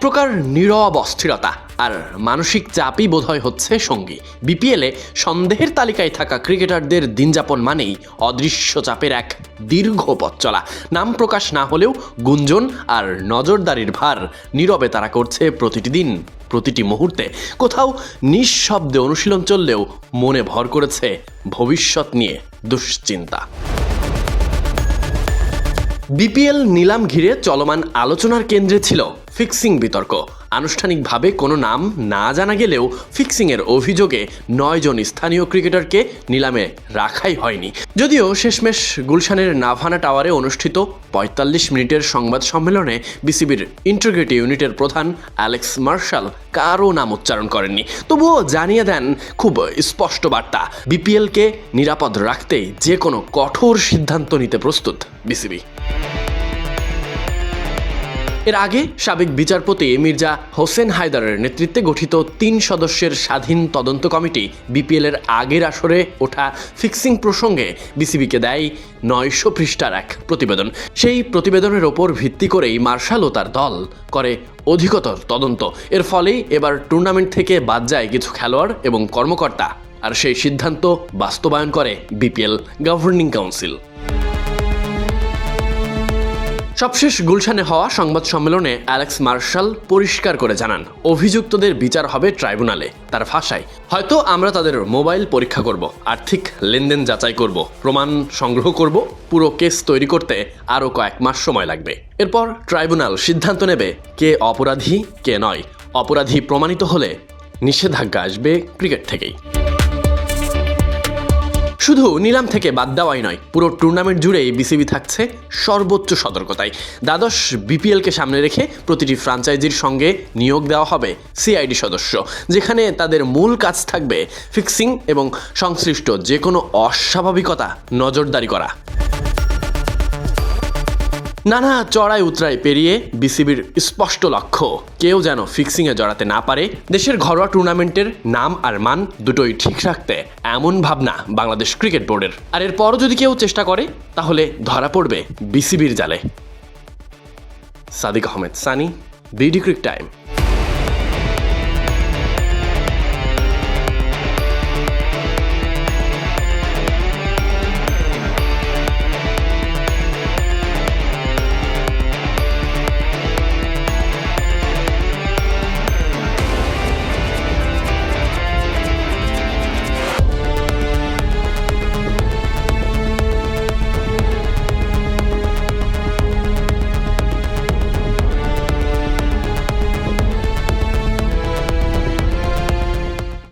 প্রকার নীরব অস্থিরতা আর মানসিক চাপই বোধহয় হচ্ছে সঙ্গী। বিপিএলে সন্দেহের তালিকায় থাকা ক্রিকেটারদের দিনযাপন মানেই অদৃশ্য চাপের এক দীর্ঘ পথ চলা। নাম প্রকাশ না হলেও গুঞ্জন আর নজরদারির ভার নীরবে তারা করছে প্রতিটি দিন, প্রতিটি মুহূর্তে। কোথাও নিঃশব্দে অনুশীলন চললেও মনে ভর করেছে ভবিষ্যৎ নিয়ে দুশ্চিন্তা। বিপিএল নিলাম ঘিরে চলমান আলোচনার কেন্দ্রে ছিল ফিক্সিং বিতর্ক। আনুষ্ঠানিকভাবে কোনো নাম না জানা গেলেও ফিক্সিংয়ের অভিযোগে নয়জন স্থানীয় ক্রিকেটারকে নিলামে রাখাই হয়নি। যদিও শেষমেশ গুলশানের নাভানা টাওয়ারে অনুষ্ঠিত পঁয়তাল্লিশ মিনিটের সংবাদ সম্মেলনে বিসিবির ইন্টিগ্রিটি ইউনিটের প্রধান অ্যালেক্স মার্শাল কারও নাম উচ্চারণ করেননি। তবুও জানিয়ে দেন, খুব স্পষ্ট বার্তা, বিপিএলকে নিরাপদ রাখতেই যে কোনো কঠোর সিদ্ধান্ত নিতে প্রস্তুত বিসিবি। এর আগে সাবেক বিচারপতি মির্জা হোসেন হায়দারের নেতৃত্বে গঠিত তিন সদস্যের স্বাধীন তদন্ত কমিটি বিপিএল এর আগের আসরে ওঠা ফিক্সিং প্রসঙ্গে বিসিবিকে দেয় নয়শো পৃষ্ঠার এক প্রতিবেদন। সেই প্রতিবেদনের ওপর ভিত্তি করেই মার্শাল ও তার দল করে অধিকতর তদন্ত। এর ফলেই এবার টুর্নামেন্ট থেকে বাদ যায় কিছু খেলোয়াড় এবং কর্মকর্তা। আর সেই সিদ্ধান্ত বাস্তবায়ন করে বিপিএল গভর্নিং কাউন্সিল। সবশেষ গুলশানে হওয়া সংবাদ সম্মেলনে অ্যালেক্স মার্শাল পরিষ্কার করে জানান, অভিযুক্তদের বিচার হবে ট্রাইব্যুনালে। তার ভাষায়, হয়তো আমরা তাদের মোবাইল পরীক্ষা করব, আর্থিক লেনদেন যাচাই করব, প্রমাণ সংগ্রহ করব, পুরো কেস তৈরি করতে আরও কয়েক মাস সময় লাগবে। এরপর ট্রাইব্যুনাল সিদ্ধান্ত নেবে কে অপরাধী, কে নয়। অপরাধী প্রমাণিত হলে নিষেধাজ্ঞা আসবে ক্রিকেট থেকেই। শুধু নিলাম থেকে বাদ দেওয়াই নয়, পুরো টুর্নামেন্ট জুড়ে বিসিবি থাকছে সর্বোচ্চ সতর্কতায়। দ্বাদশ বিপিএলকে সামনে রেখে প্রতিটি ফ্রাঞ্চাইজির সঙ্গে নিয়োগ দেওয়া হবে সিআইডি সদস্য, যেখানে তাদের মূল কাজ থাকবে ফিক্সিং এবং সংশ্লিষ্ট যে কোনো অস্বাভাবিকতা নজরদারি করা। নানা চড়াই উতরাই পেরিয়ে বিসিবির স্পষ্ট লক্ষ্য, কেউ যেন ফিক্সিংয়ে জড়াতে না পারে, দেশের ঘরোয়া টুর্নামেন্টের নাম আর মান দুটোই ঠিক রাখতে এমন ভাবনা বাংলাদেশ ক্রিকেট বোর্ডের। আর এরপরও যদি কেউ চেষ্টা করে, তাহলে ধরা পড়বে বিসিবির জালে। Sadiq Ahmed Sunny, BD cric time.